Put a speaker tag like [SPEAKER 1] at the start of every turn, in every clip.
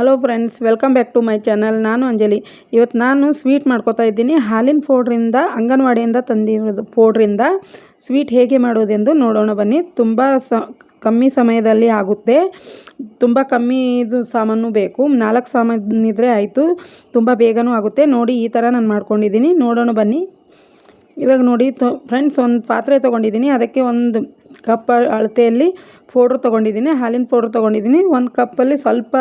[SPEAKER 1] Hello friends welcome back to my channel ನಾನು ಅಂಜಲಿ. ಇವತ್ತು ನಾನು ಸ್ವೀಟ್ ಮಾಡ್ಕೋತಾ ಇದ್ದೀನಿ. ಹಾಲಿನ ಪೌಡ್ರಿಂದ, ಅಂಗನವಾಡಿಯಿಂದ ತಂದಿರೋದು ಪೌಡ್ರಿಂದ ಸ್ವೀಟ್ ಹೇಗೆ ಮಾಡೋದೆಂದು ನೋಡೋಣ ಬನ್ನಿ. ತುಂಬ ಸ, ಕಮ್ಮಿ ಸಮಯದಲ್ಲಿ ಆಗುತ್ತೆ. ತುಂಬ ಕಮ್ಮಿ ಇದು ಸಾಮಾನು ಬೇಕು. ನಾಲ್ಕು ಸಾಮಾನು ಇದ್ದರೆ ಆಯಿತು. ತುಂಬ ಬೇಗನೂ ಆಗುತ್ತೆ. ನೋಡಿ ಈ ಥರ ನಾನು ಮಾಡ್ಕೊಂಡಿದ್ದೀನಿ. ನೋಡೋಣ ಬನ್ನಿ. ಇವಾಗ ನೋಡಿ ಫ್ರೆಂಡ್ಸ್ ಒಂದು ಪಾತ್ರೆ ತೊಗೊಂಡಿದ್ದೀನಿ. ಅದಕ್ಕೆ ಒಂದು ಕಪ್ ಅಳತೆಯಲ್ಲಿ ಪೌಡ್ರ್ ತೊಗೊಂಡಿದ್ದೀನಿ, ಹಾಲಿನ ಪೌಡ್ರ್ ತೊಗೊಂಡಿದ್ದೀನಿ. ಒಂದು ಕಪ್ಪಲ್ಲಿ ಸ್ವಲ್ಪ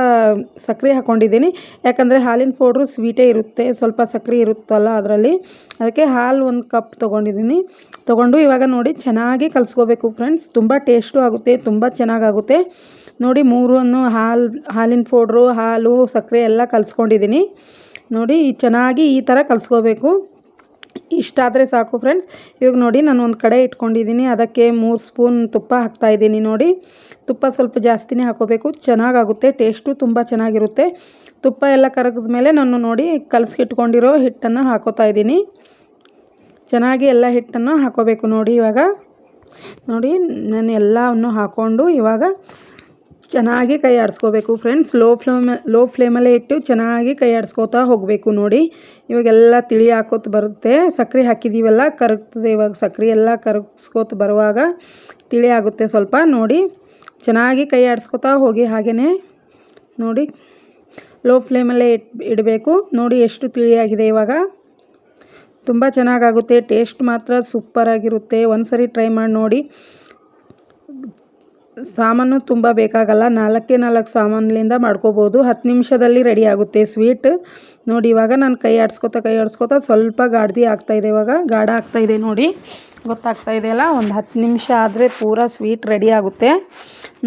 [SPEAKER 1] ಸಕ್ಕರೆ ಹಾಕ್ಕೊಂಡಿದ್ದೀನಿ ಯಾಕಂದರೆ ಹಾಲಿನ ಪೌಡ್ರು ಸ್ವೀಟೇ ಇರುತ್ತೆ, ಸ್ವಲ್ಪ ಸಕ್ಕರೆ ಇರುತ್ತಲ್ಲ ಅದರಲ್ಲಿ. ಅದಕ್ಕೆ ಹಾಲು ಒಂದು ಕಪ್ ತೊಗೊಂಡಿದ್ದೀನಿ. ತೊಗೊಂಡು ಇವಾಗ ನೋಡಿ ಚೆನ್ನಾಗಿ ಕಲಿಸ್ಕೋಬೇಕು ಫ್ರೆಂಡ್ಸ್. ತುಂಬ ಟೇಸ್ಟು ಆಗುತ್ತೆ, ತುಂಬ ಚೆನ್ನಾಗಾಗುತ್ತೆ. ನೋಡಿ ಮೂರನ್ನು ಹಾಲು, ಹಾಲಿನ ಪೌಡ್ರು, ಹಾಲು ಸಕ್ಕರೆ ಎಲ್ಲ ಕಲಿಸ್ಕೊಂಡಿದ್ದೀನಿ. ನೋಡಿ ಚೆನ್ನಾಗಿ ಈ ಥರ ಕಲಿಸ್ಕೋಬೇಕು. ಇಷ್ಟಾದರೆ ಸಾಕು ಫ್ರೆಂಡ್ಸ್ ಇವಾಗ ನೋಡಿ ನಾನು ಒಂದು ಕಡೆ ಇಟ್ಕೊಂಡಿದ್ದೀನಿ. ಅದಕ್ಕೆ ಮೂರು ಸ್ಪೂನ್ ತುಪ್ಪ ಹಾಕ್ತಾಯಿದ್ದೀನಿ ನೋಡಿ. ತುಪ್ಪ ಸ್ವಲ್ಪ ಜಾಸ್ತಿನೇ ಹಾಕೋಬೇಕು. ಚೆನ್ನಾಗಾಗುತ್ತೆ. ಟೇಸ್ಟು ತುಂಬ ಚೆನ್ನಾಗಿರುತ್ತೆ. ತುಪ್ಪ ಎಲ್ಲ ಕರಗಿದ ಮೇಲೆ ನಾನು ನೋಡಿ ಕಲಸಿಟ್ಕೊಂಡಿರೋ ಹಿಟ್ಟನ್ನು ಹಾಕೋತಾ ಇದ್ದೀನಿ. ಚೆನ್ನಾಗಿ ಎಲ್ಲ ಹಿಟ್ಟನ್ನು ಹಾಕೋಬೇಕು ನೋಡಿ ಇವಾಗ. ನೋಡಿ ನಾನು ಎಲ್ಲವನ್ನು ಹಾಕ್ಕೊಂಡು ಇವಾಗ ಚೆನ್ನಾಗಿ ಕೈ ಆಡಿಸ್ಕೋಬೇಕು ಫ್ರೆಂಡ್ಸ್. ಲೋ ಫ್ಲೇಮ್, ಲೋ ಫ್ಲೇಮಲ್ಲೇ ಇಟ್ಟು ಚೆನ್ನಾಗಿ ಕೈ ಆಡಿಸ್ಕೋತಾ ಹೋಗಬೇಕು ನೋಡಿ. ಇವಾಗೆಲ್ಲ ತಿಳಿ ಹಾಕೋತ ಬರುತ್ತೆ. ಸಕ್ಕರೆ ಹಾಕಿದ್ದೀವಲ್ಲ ಕರಗ್ತದೆ ಇವಾಗ ಸಕ್ಕರೆ ಎಲ್ಲ ಕರಗಿಸ್ಕೋತ ಬರುವಾಗ ತಿಳಿ ಆಗುತ್ತೆ ಸ್ವಲ್ಪ ನೋಡಿ. ಚೆನ್ನಾಗಿ ಕೈ ಆಡಿಸ್ಕೋತಾ ಹೋಗಿ ಹಾಗೆಯೇ ನೋಡಿ. ಲೋ ಫ್ಲೇಮಲ್ಲೇ ಇಟ್, ಇಡಬೇಕು. ನೋಡಿ ಎಷ್ಟು ತಿಳಿಯಾಗಿದೆ ಇವಾಗ. ತುಂಬ ಚೆನ್ನಾಗಾಗುತ್ತೆ. ಟೇಸ್ಟ್ ಮಾತ್ರ ಸೂಪರಾಗಿರುತ್ತೆ. ಒಂದು ಸರಿ ಟ್ರೈ ಮಾಡಿ ನೋಡಿ. ಸಾಮಾನು ತುಂಬ ಬೇಕಾಗಲ್ಲ. ನಾಲ್ಕೇ ನಾಲ್ಕು ಸಾಮಾನಿಂದ ಮಾಡ್ಕೋಬೋದು. ಹತ್ತು ನಿಮಿಷದಲ್ಲಿ ರೆಡಿ ಆಗುತ್ತೆ. ಸ್ವೀಟ್ ನೋಡಿ, ಇವಾಗ ನಾನು ಕೈ ಆಡಿಸ್ಕೊತಾ ಕೈ ಆಡಿಸ್ಕೊತಾ ಸ್ವಲ್ಪ ಗಾಡ್ದಿ ಆಗ್ತಾಯಿದೆ ಇವಾಗ ಗಾಢ ಆಗ್ತಾಯಿದೆ ನೋಡಿ. ಗೊತ್ತಾಗ್ತಾ ಇದೆಯಲ್ಲ ಒಂದು ಹತ್ತು ನಿಮಿಷ ಆದರೆ ಪೂರ ಸ್ವೀಟ್ ರೆಡಿ ಆಗುತ್ತೆ.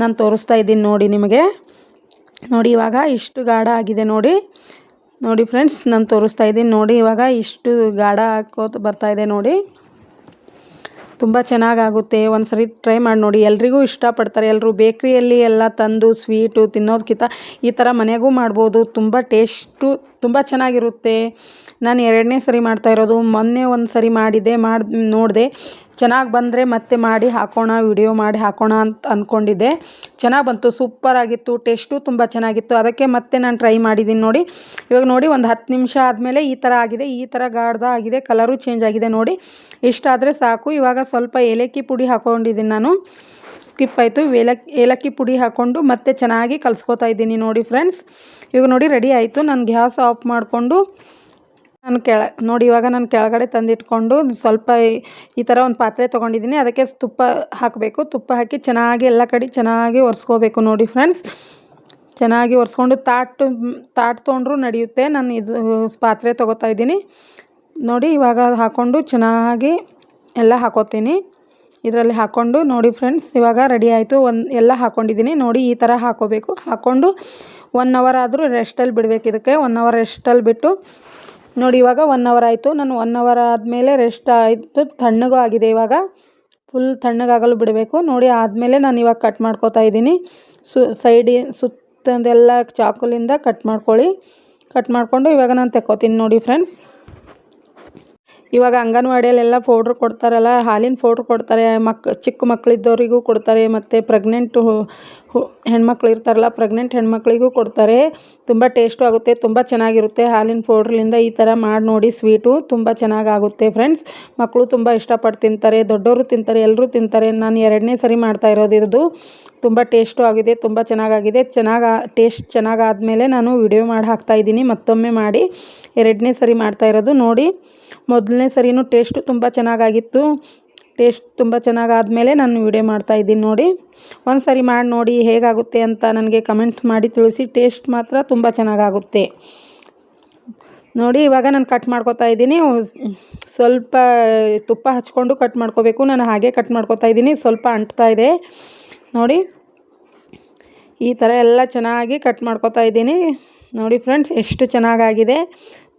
[SPEAKER 1] ನಾನು ತೋರಿಸ್ತಾ ಇದ್ದೀನಿ ನೋಡಿ ನಿಮಗೆ. ನೋಡಿ, ಇವಾಗ ಇಷ್ಟು ಗಾಢ ಆಗಿದೆ ನೋಡಿ. ನೋಡಿ ಫ್ರೆಂಡ್ಸ್ ನಾನು ತೋರಿಸ್ತಾ ಇದ್ದೀನಿ ನೋಡಿ. ಇವಾಗ ಇಷ್ಟು ಗಾಢ ಹಾಕೋತ ಬರ್ತಾಯಿದೆ ನೋಡಿ. ತುಂಬ ಚೆನ್ನಾಗಾಗುತ್ತೆ. ಒಂದು ಸರಿ ಟ್ರೈ ಮಾಡಿ ನೋಡಿ. ಎಲ್ರಿಗೂ ಇಷ್ಟಪಡ್ತಾರೆ. ಎಲ್ಲರೂ ಬೇಕ್ರಿಯಲ್ಲಿ ಎಲ್ಲ ತಂದು ಸ್ವೀಟು ತಿನ್ನೋದಕ್ಕಿಂತ ಈ ಥರ ಮನೆಗೂ ಮಾಡ್ಬೋದು. ತುಂಬ ಟೇಸ್ಟು ತುಂಬ ಚೆನ್ನಾಗಿರುತ್ತೆ. ನಾನು ಎರಡನೇ ಸರಿ ಮಾಡ್ತಾ ಇರೋದು. ಮೊನ್ನೆ ಒಂದು ಸರಿ ಮಾಡಿದ್ದೆ, ಮಾಡಿ, ನೋಡಿದೆ. ಚೆನ್ನಾಗಿ ಬಂದರೆ ಮತ್ತೆ ಮಾಡಿ ಹಾಕೋಣ ವಿಡಿಯೋ ಮಾಡಿ ಹಾಕೋಣ ಅಂತ ಅಂದ್ಕೊಂಡಿದ್ದೆ ಚೆನ್ನಾಗಿ ಬಂತು ಸೂಪರಾಗಿತ್ತು ಟೇಸ್ಟು ತುಂಬ ಚೆನ್ನಾಗಿತ್ತು. ಅದಕ್ಕೆ ಮತ್ತೆ ನಾನು ಟ್ರೈ ಮಾಡಿದ್ದೀನಿ ನೋಡಿ. ಇವಾಗ ನೋಡಿ ಒಂದು ಹತ್ತು ನಿಮಿಷ ಆದಮೇಲೆ ಈ ಥರ ಆಗಿದೆ, ಈ ಥರ ಗಾಢದ ಆಗಿದೆ ಕಲರು ಚೇಂಜ್ ಆಗಿದೆ ನೋಡಿ. ಇಷ್ಟಾದರೆ ಸಾಕು. ಇವಾಗ ಸ್ವಲ್ಪ ಏಲಕ್ಕಿ ಪುಡಿ ಹಾಕ್ಕೊಂಡಿದ್ದೀನಿ ನಾನು. ಸ್ಕಿಪ್ ಆಯಿತು. ಏಲಕ್ಕಿ ಏಲಕ್ಕಿ ಪುಡಿ ಹಾಕ್ಕೊಂಡು ಮತ್ತೆ ಚೆನ್ನಾಗಿ ಕಲಿಸ್ಕೊತಾ ಇದ್ದೀನಿ ನೋಡಿ ಫ್ರೆಂಡ್ಸ್ ಇವಾಗ ನೋಡಿ ರೆಡಿ ಆಯಿತು. ನಾನು ಗ್ಯಾಸ್ ಆಫ್ ಮಾಡಿಕೊಂಡು ನಾನು ಕೆಳ, ನೋಡಿ ಇವಾಗ ನಾನು ಕೆಳಗಡೆ ತಂದಿಟ್ಕೊಂಡು ಸ್ವಲ್ಪ ಈ ಥರ ಒಂದು ಪಾತ್ರೆ ತೊಗೊಂಡಿದ್ದೀನಿ. ಅದಕ್ಕೆ ತುಪ್ಪ ಹಾಕಬೇಕು. ತುಪ್ಪ ಹಾಕಿ ಚೆನ್ನಾಗಿ ಎಲ್ಲ ಕಡೆ ಚೆನ್ನಾಗಿ ಒರೆಸ್ಕೋಬೇಕು ನೋಡಿ ಫ್ರೆಂಡ್ಸ್. ಚೆನ್ನಾಗಿ ಒರೆಸ್ಕೊಂಡು ತಾಟು, ತಾಟ್ ತೊಗೊಂಡ್ರೂ ನಡೆಯುತ್ತೆ. ನಾನು ಇದು ಪಾತ್ರೆ ತೊಗೋತಾ ಇದ್ದೀನಿ. ನೋಡಿ ಇವಾಗ ಹಾಕ್ಕೊಂಡು ಚೆನ್ನಾಗಿ ಎಲ್ಲ ಹಾಕೋತೀನಿ. ಇದರಲ್ಲಿ ಹಾಕ್ಕೊಂಡು ನೋಡಿ ಫ್ರೆಂಡ್ಸ್, ಇವಾಗ ರೆಡಿ ಆಯಿತು. ಒಂದು ಎಲ್ಲ ಹಾಕ್ಕೊಂಡಿದ್ದೀನಿ ನೋಡಿ ಈ ಥರ ಹಾಕೋಬೇಕು. ಹಾಕ್ಕೊಂಡು ಒನ್ ಅವರ್ ಆದರೂ ರೆಸ್ಟಲ್ಲಿ ಬಿಡಬೇಕು ಇದಕ್ಕೆ. ಒನ್ ಅವರ್ ರೆಸ್ಟಲ್ಲಿ ಬಿಟ್ಟು ನೋಡಿ, ಇವಾಗ ಒನ್ ಅವರ್ ಆಯಿತು. ನಾನು ಒನ್ ಅವರ್ ಆದಮೇಲೆ ರೆಸ್ಟ್ ಆಯಿತು. ತಣ್ಣಗೂ ಆಗಿದೆ ಇವಾಗ. ಫುಲ್ ತಣ್ಣಗಾಗಲು ಬಿಡಬೇಕು. ನೋಡಿ, ಆದಮೇಲೆ ನಾನು ಇವಾಗ ಕಟ್ ಮಾಡ್ಕೋತಾ ಇದ್ದೀನಿ. ಸು ಸೈಡಿ ಸುತ್ತದೆಲ್ಲ ಚಾಕುಲಿಂದ ಕಟ್ ಮಾಡ್ಕೊಳ್ಳಿ. ಕಟ್ ಮಾಡಿಕೊಂಡು ಇವಾಗ ನಾನು ತೆಕ್ಕೋತೀನಿ ನೋಡಿ ಫ್ರೆಂಡ್ಸ್ ಇವಾಗ ಅಂಗನವಾಡಿಯಲ್ಲೆಲ್ಲ ಪೌಡ್ರ್ ಕೊಡ್ತಾರಲ್ಲ, ಹಾಲಿನ ಪೌಡ್ರ್ ಕೊಡ್ತಾರೆ, ಮಕ್, ಚಿಕ್ಕ ಮಕ್ಕಳಿದ್ದವರಿಗೂ ಕೊಡ್ತಾರೆ, ಮತ್ತು ಪ್ರೆಗ್ನೆಂಟು ಹೆಣ್ಮಕ್ಳು ಇರ್ತಾರಲ್ಲ, ಪ್ರೆಗ್ನೆಂಟ್ ಹೆಣ್ಮಕ್ಳಿಗೂ ಕೊಡ್ತಾರೆ. ತುಂಬ ಟೇಸ್ಟು ಆಗುತ್ತೆ, ತುಂಬ ಚೆನ್ನಾಗಿರುತ್ತೆ ಹಾಲಿನ ಪೌಡ್ರ್ಲಿಂದ ಈ ಥರ ಮಾಡಿ ನೋಡಿ ಸ್ವೀಟು, ತುಂಬ ಚೆನ್ನಾಗಾಗುತ್ತೆ ಫ್ರೆಂಡ್ಸ್. ಮಕ್ಕಳು ತುಂಬ ಇಷ್ಟಪಟ್ಟು ತಿಂತಾರೆ ದೊಡ್ಡವರು ತಿಂತಾರೆ ಎಲ್ಲರೂ ತಿಂತಾರೆ. ನಾನು ಎರಡನೇ ಸರಿ ಮಾಡ್ತಾ ಇರೋದು ಇದು ತುಂಬ ಟೇಸ್ಟು ಆಗಿದೆ, ತುಂಬ ಚೆನ್ನಾಗಾಗಿದೆ. ಚೆನ್ನಾಗಿ, ಟೇಸ್ಟ್ ಚೆನ್ನಾಗಾದಮೇಲೆ ನಾನು ವಿಡಿಯೋ ಮಾಡಿ ಹಾಕ್ತಾಯಿದ್ದೀನಿ ಮತ್ತೊಮ್ಮೆ ಮಾಡಿ ಎರಡನೇ ಸರಿ ಮಾಡ್ತಾ ಇರೋದು. ನೋಡಿ, ಮೊದಲನೇ ಸರಿನೂ ಟೇಸ್ಟು ತುಂಬ ಚೆನ್ನಾಗಾಗಿತ್ತು. ಟೇಸ್ಟ್ ತುಂಬ ಚೆನ್ನಾಗಾದಮೇಲೆ ನಾನು ವಿಡಿಯೋ ಮಾಡ್ತಾಯಿದ್ದೀನಿ ನೋಡಿ, ಒಂದು ಸರಿ ಮಾಡಿ ನೋಡಿ ಹೇಗಾಗುತ್ತೆ ಅಂತ ನನಗೆ ಕಮೆಂಟ್ಸ್ ಮಾಡಿ ತಿಳಿಸಿ. ಟೇಸ್ಟ್ ಮಾತ್ರ ತುಂಬ ಚೆನ್ನಾಗಾಗುತ್ತೆ. ನೋಡಿ, ಇವಾಗ ನಾನು ಕಟ್ ಮಾಡ್ಕೋತಾ ಇದ್ದೀನಿ. ಸ್ವಲ್ಪ ತುಪ್ಪ ಹಚ್ಕೊಂಡು ಕಟ್ ಮಾಡ್ಕೋಬೇಕು. ನಾನು ಹಾಗೆ ಕಟ್ ಮಾಡ್ಕೋತಾ ಇದ್ದೀನಿ. ಸ್ವಲ್ಪ ಅಂಟ್ತಾ ಇದೆ. ನೋಡಿ. ಈ ಥರ ಎಲ್ಲ ಚೆನ್ನಾಗಿ ಕಟ್ ಮಾಡ್ಕೊತಾ ಇದ್ದೀನಿ. ನೋಡಿ ಫ್ರೆಂಡ್ಸ್ ಎಷ್ಟು ಚೆನ್ನಾಗಾಗಿದೆ.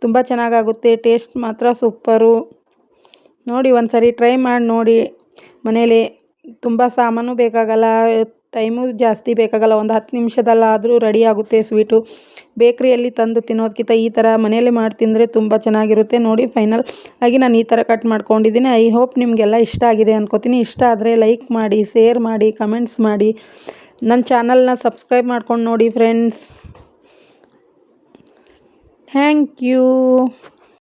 [SPEAKER 1] ತುಂಬ ಚೆನ್ನಾಗಾಗುತ್ತೆ. ಟೇಸ್ಟ್ ಮಾತ್ರ ಸೂಪರು ನೋಡಿ ಒಂದು ಸರಿ ಟ್ರೈ ಮಾಡಿ ನೋಡಿ. ಮನೇಲಿ ತುಂಬ ಸಾಮಾನು ಬೇಕಾಗಲ್ಲ. ಟೈಮು ಜಾಸ್ತಿ ಬೇಕಾಗಲ್ಲ, ಒಂದು ಹತ್ತು ನಿಮಿಷದಲ್ಲಾದರೂ ರೆಡಿ ಆಗುತ್ತೆ ಸ್ವೀಟು. ಬೇಕ್ರಿಯಲ್ಲಿ ತಂದು ತಿನ್ನೋದಕ್ಕಿಂತ ಈ ಥರ ಮನೆಯಲ್ಲೇ ಮಾಡಿ ತಿಂದರೆ ತುಂಬ ಚೆನ್ನಾಗಿರುತ್ತೆ. ನೋಡಿ, ಫೈನಲ್ ಆಗಿ ನಾನು ಈ ಥರ ಕಟ್ ಮಾಡ್ಕೊಂಡಿದ್ದೀನಿ. ಐ ಹೋಪ್ ನಿಮಗೆಲ್ಲ ಇಷ್ಟ ಆಗಿದೆ ಅನ್ಕೋತೀನಿ. ಇಷ್ಟ ಆದರೆ ಲೈಕ್ ಮಾಡಿ, ಶೇರ್ ಮಾಡಿ, ಕಮೆಂಟ್ಸ್ ಮಾಡಿ. ನನ್ನ ಚಾನಲ್ನ ಸಬ್ಸ್ಕ್ರೈಬ್ ಮಾಡ್ಕೊಂಡು ನೋಡಿ, ಫ್ರೆಂಡ್ಸ್. Thank you.